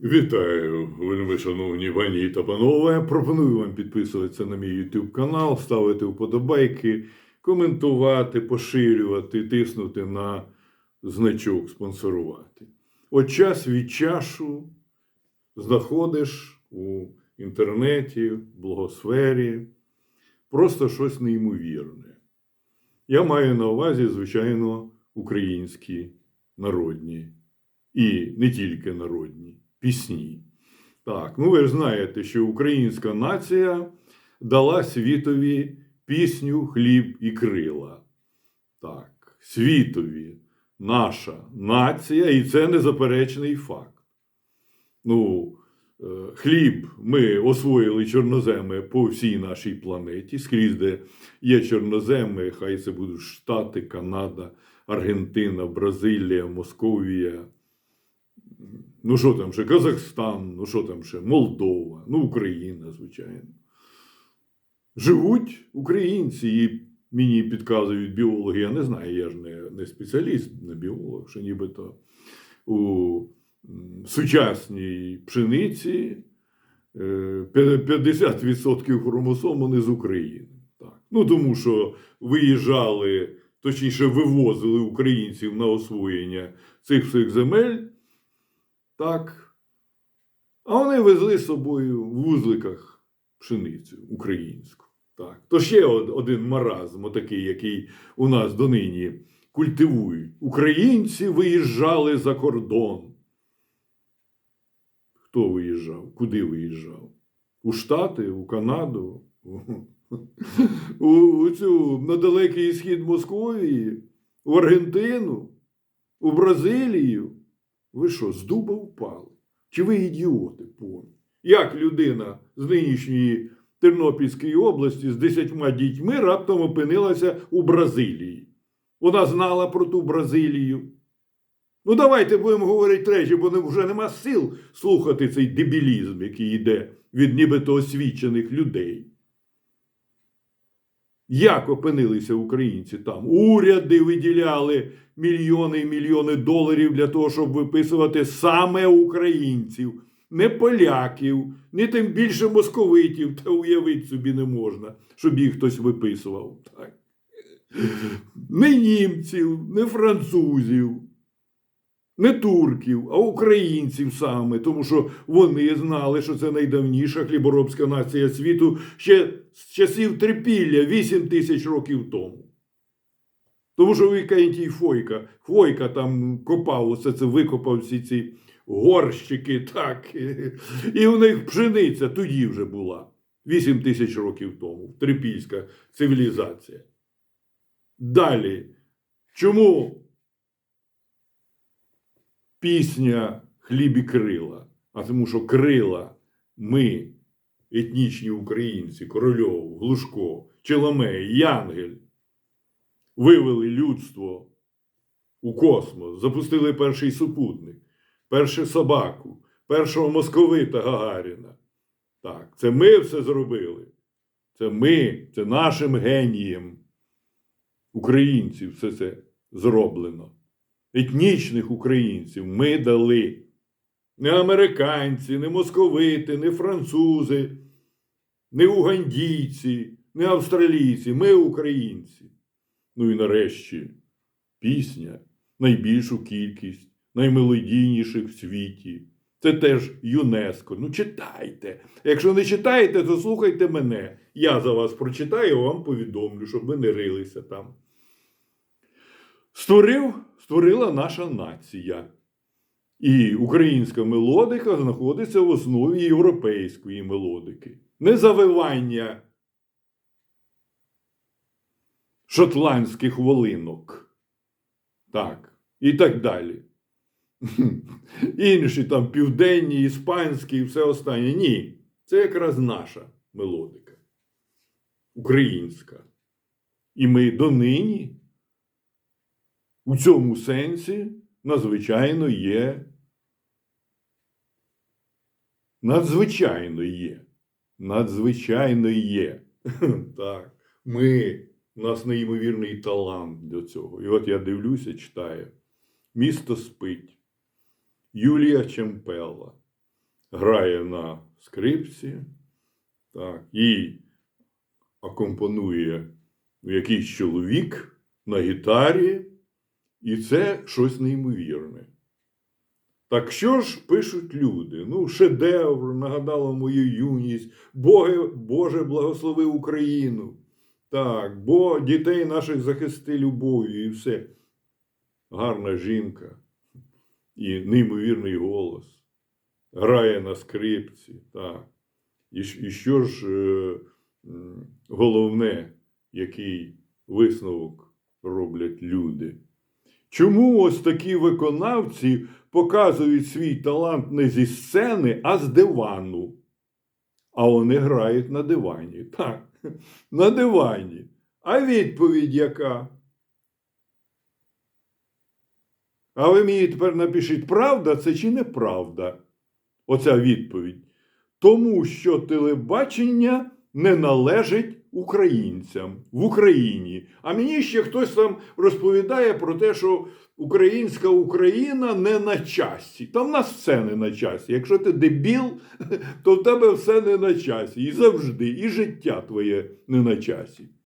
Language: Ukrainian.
Вітаю, вельми шановні пані та панове. Пропоную вам підписуватися на мій YouTube канал, ставити вподобайки, коментувати, поширювати, тиснути на значок спонсорувати. От час від часу знаходиш у інтернеті, в блогосфері просто щось неймовірне. Я маю на увазі, звичайно, українські народні і не тільки народні пісні. Так, ну ви ж знаєте, що українська нація дала світові пісню Хліб і крила. Так, світові наша нація, і це незаперечний факт. Ну, е, хліб ми освоїли чорноземи по всій нашій планеті, скрізь, де є чорноземи, хай це будуть Штати, Канада, Аргентина, Бразилія, Московія. Ну, що там ще? Казахстан, ну що там ще? Молдова, ну, Україна, звичайно. Живуть українці, і мені підказують біологи. Я не знаю, я ж не, не спеціаліст, не біолог, що нібито у сучасній пшениці е, 50% хромосом вони з України. Так. Ну, тому що виїжджали, точніше, вивозили українців на освоєння цих всіх земель. Так. А вони везли з собою в вузликах пшеницю українську. Так. То ще один маразм, отакий, який у нас донині культивують. Українці виїжджали за кордон. Хто виїжджав? Куди виїжджав? У Штати, у Канаду, у, у цю на далекий схід Московії, в Аргентину, у Бразилію. Ви що, з дуба впали? Чи ви ідіоти повні? Як людина з нинішньої Тернопільської області з десятьма дітьми раптом опинилася у Бразилії? Вона знала про ту Бразилію. Ну, давайте будемо говорити речі, бо вже нема сил слухати цей дебілізм, який йде від нібито освічених людей. Як опинилися українці там? Уряди виділяли мільйони і мільйони доларів для того, щоб виписувати саме українців, не поляків, не тим більше московитів, та уявити собі не можна, щоб їх хтось виписував. Так. Не німців, не французів, не турків, а українців саме, тому що вони знали, що це найдавніша хліборобська нація світу ще з часів трипілля 8 тисяч років тому. Тому що Вікентій Фойка, Фойка там копав усе це, викопав всі ці горщики, так. І у них пшениця тоді вже була. 8 тисяч років тому. Трипільська цивілізація. Далі. Чому пісня Хліб і крила? А тому що крила ми, етнічні українці, Корольов, Глушко, Челомей, Янгель, вивели людство у космос, запустили перший супутник, першу собаку, першого московита Гагаріна. Так, це ми все зробили. Це ми, це нашим генієм українців все це зроблено. Етнічних українців ми дали. Не американці, не московити, не французи, не угандійці, не австралійці. Ми українці. Ну і нарешті пісня найбільшу кількість, наймелодійніших в світі. Це теж ЮНЕСКО. Ну читайте. Якщо не читаєте, то слухайте мене. Я за вас прочитаю, вам повідомлю, щоб ви не рилися там. Створив, створила наша нація. І українська мелодика знаходиться в основі європейської мелодики. Не завивання шотландських волинок. Так, і так далі. Інші там південні, іспанські і все останнє. Ні. Це якраз наша мелодика. Українська. І ми донині у цьому сенсі надзвичайно є. Надзвичайно є. Надзвичайно є. Так. Ми, у нас неймовірний талант до цього. І от я дивлюся, читаю. Місто спить. Юлія Чемпела. грає на скрипці, так, і акомпонує якийсь чоловік на гітарі, і це щось неймовірне. Так що ж пишуть люди? Ну, шедевр, нагадало мою юність, Боге, Боже, благослови Україну. Так, бо дітей наших захисти любов'ю і все. Гарна жінка і неймовірний голос. Грає на скрипці. Так. І, і що ж е, головне, який висновок роблять люди? Чому ось такі виконавці показують свій талант не зі сцени, а з дивану? А вони грають на дивані. Так, на дивані. А відповідь яка? А ви мені тепер напишіть, правда це чи неправда? Оця відповідь. Тому що телебачення не належить українцям в Україні. А мені ще хтось там розповідає про те, що українська Україна не на часі. Та в нас все не на часі. Якщо ти дебіл, то в тебе все не на часі. І завжди, і життя твоє не на часі.